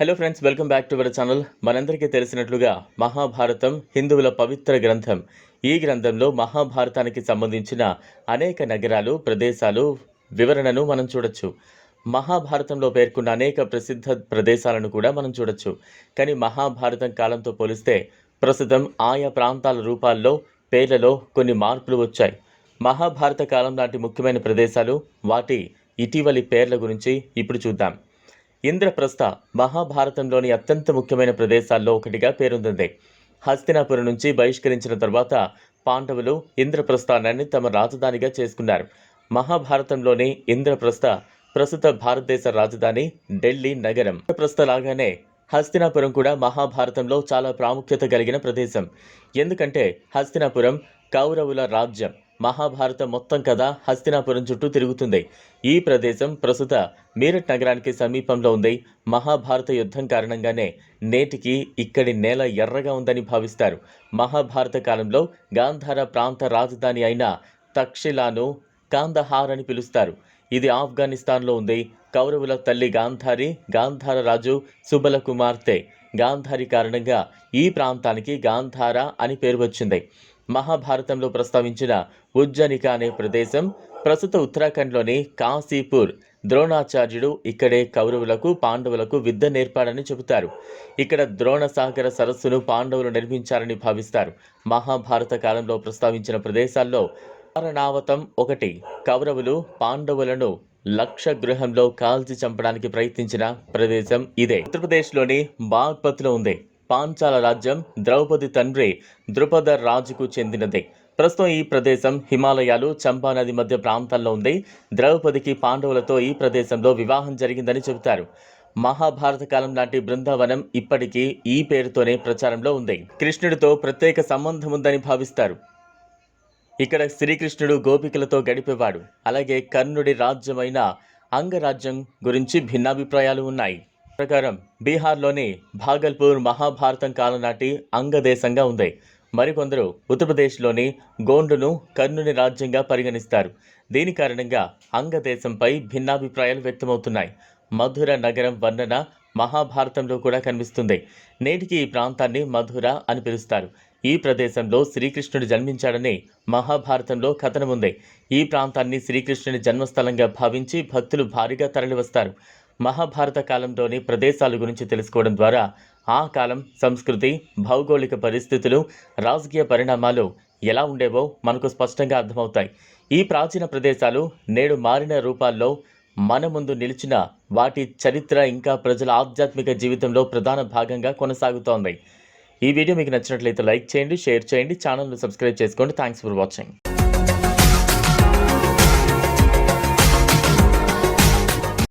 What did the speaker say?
Hello friends welcome back to our channel మనందరికీ తెలిసినట్లుగా మహాభారతం హిందువుల పవిత్ర గ్రంథం. ఈ గ్రంథంలో మహాభారతానికి సంబంధించిన అనేక నగరాలు ప్రదేశాలు వివరణను మనం చూడొచ్చు. మహాభారతంలో పేర్కొన్న అనేక ప్రసిద్ధ ప్రదేశాలను కూడా మనం చూడొచ్చు. కానీ మహాభారతం కాలంతో పోలిస్తే ప్రస్తుతం ఆయా ప్రాంతాల రూపాల్లో పేర్లలో కొన్ని మార్పులు వచ్చాయి. మహాభారత కాలం నాటి ముఖ్యమైన ప్రదేశాలు వాటి ఇటీవలి పేర్ల గురించి ఇప్పుడు చూద్దాం. ఇంద్రప్రస్థ మహాభారతంలోని అత్యంత ముఖ్యమైన ప్రదేశాల్లో ఒకటిగా పేరొందింది. హస్తినాపురం నుంచి బహిష్కరించిన తర్వాత పాండవులు ఇంద్రప్రస్థానాన్ని తమ రాజధానిగా చేసుకున్నారు. మహాభారతంలోని ఇంద్రప్రస్థ ప్రస్తుత భారతదేశ రాజధాని ఢిల్లీ నగరం. ఇంద్రప్రస్థ లాగానే హస్తినాపురం కూడా మహాభారతంలో చాలా ప్రాముఖ్యత కలిగిన ప్రదేశం. ఎందుకంటే హస్తినాపురం కౌరవుల రాజ్యం. మహాభారతం మొత్తం కథ హస్తినాపురం చుట్టూ తిరుగుతుంది. ఈ ప్రదేశం ప్రస్తుత మీరట్ నగరానికి సమీపంలో ఉంది. మహాభారత యుద్ధం కారణంగానే నేటికి ఇక్కడి నేల ఎర్రగా ఉందని భావిస్తారు. మహాభారత కాలంలో గాంధార ప్రాంత రాజధాని అయిన తక్షిలాను కాందహార్ అని పిలుస్తారు. ఇది ఆఫ్ఘనిస్తాన్లో ఉంది. కౌరవుల తల్లి గాంధారి గాంధార రాజు సుబల కుమార్తె గాంధారి కారణంగా ఈ ప్రాంతానికి గాంధార అని పేరు వచ్చింది. మహాభారతంలో ప్రస్తావించిన ఉజ్జనిక అనే ప్రదేశం ప్రస్తుత ఉత్తరాఖండ్లోని కాశీపూర్. ద్రోణాచార్యుడు ఇక్కడే కౌరవులకు పాండవులకు విద్య నేర్పాడని చెబుతారు. ఇక్కడ ద్రోణసాగర సరస్సును పాండవులు నిర్మించారని భావిస్తారు. మహాభారత కాలంలో ప్రస్తావించిన ప్రదేశాల్లో వారణావతం ఒకటి. కౌరవులు పాండవులను లక్ష గృహంలో కాల్చి చంపడానికి ప్రయత్నించిన ప్రదేశం ఇదే. ఉత్తరప్రదేశ్లోని బాగ్పత్లో ఉంది. పాంచాల రాజ్యం ద్రౌపది తండ్రి ద్రుపద రాజుకు చెందినదే. ప్రస్తుతం ఈ ప్రదేశం హిమాలయాలు చంపా నది మధ్య ప్రాంతాల్లో ఉంది. ద్రౌపదికి పాండవులతో ఈ ప్రదేశంలో వివాహం జరిగిందని చెబుతారు. మహాభారత కాలం నాటి బృందావనం ఇప్పటికీ ఈ పేరుతోనే ప్రచారంలో ఉంది. కృష్ణుడితో ప్రత్యేక సంబంధం ఉందని భావిస్తారు. ఇక్కడ శ్రీకృష్ణుడు గోపికలతో గడిపేవాడు. అలాగే కర్ణుడి రాజ్యమైన అంగరాజ్యం గురించి భిన్నాభిప్రాయాలు ఉన్నాయి. ప్రకారం బీహార్లోని భాగల్పూర్ మహాభారతం కాలం నాటి అంగదేశంగా ఉంది. మరికొందరు ఉత్తరప్రదేశ్లోని గోండును కర్ణుని రాజ్యంగా పరిగణిస్తారు. దీని కారణంగా అంగదేశంపై భిన్నాభిప్రాయాలు వ్యక్తమవుతున్నాయి. మధుర నగరం వర్ణన మహాభారతంలో కూడా కనిపిస్తుంది. నేటికి ఈ ప్రాంతాన్ని మధుర అని పిలుస్తారు. ఈ ప్రదేశంలో శ్రీకృష్ణుడు జన్మించాడని మహాభారతంలో కథనం ఉంది ఈ ప్రాంతాన్ని శ్రీకృష్ణుని జన్మస్థలంగా భావించి భక్తులు భారీగా తరలివస్తారు. మహాభారత కాలంలోని ప్రదేశాల గురించి తెలుసుకోవడం ద్వారా ఆ కాలం సంస్కృతి భౌగోళిక పరిస్థితులు రాజకీయ పరిణామాలు ఎలా ఉండేవో మనకు స్పష్టంగా అర్థమవుతాయి. ఈ ప్రాచీన ప్రదేశాలు నేడు మారిన రూపాల్లో మన ముందు నిలిచిన వాటి చరిత్ర ఇంకా ప్రజల ఆధ్యాత్మిక జీవితంలో ప్రధాన భాగంగా కొనసాగుతోంది. ఈ వీడియో మీకు నచ్చినట్లయితే లైక్ చేయండి షేర్ చేయండి ఛానల్ను సబ్స్క్రైబ్ చేసుకోండి. Thanks for watching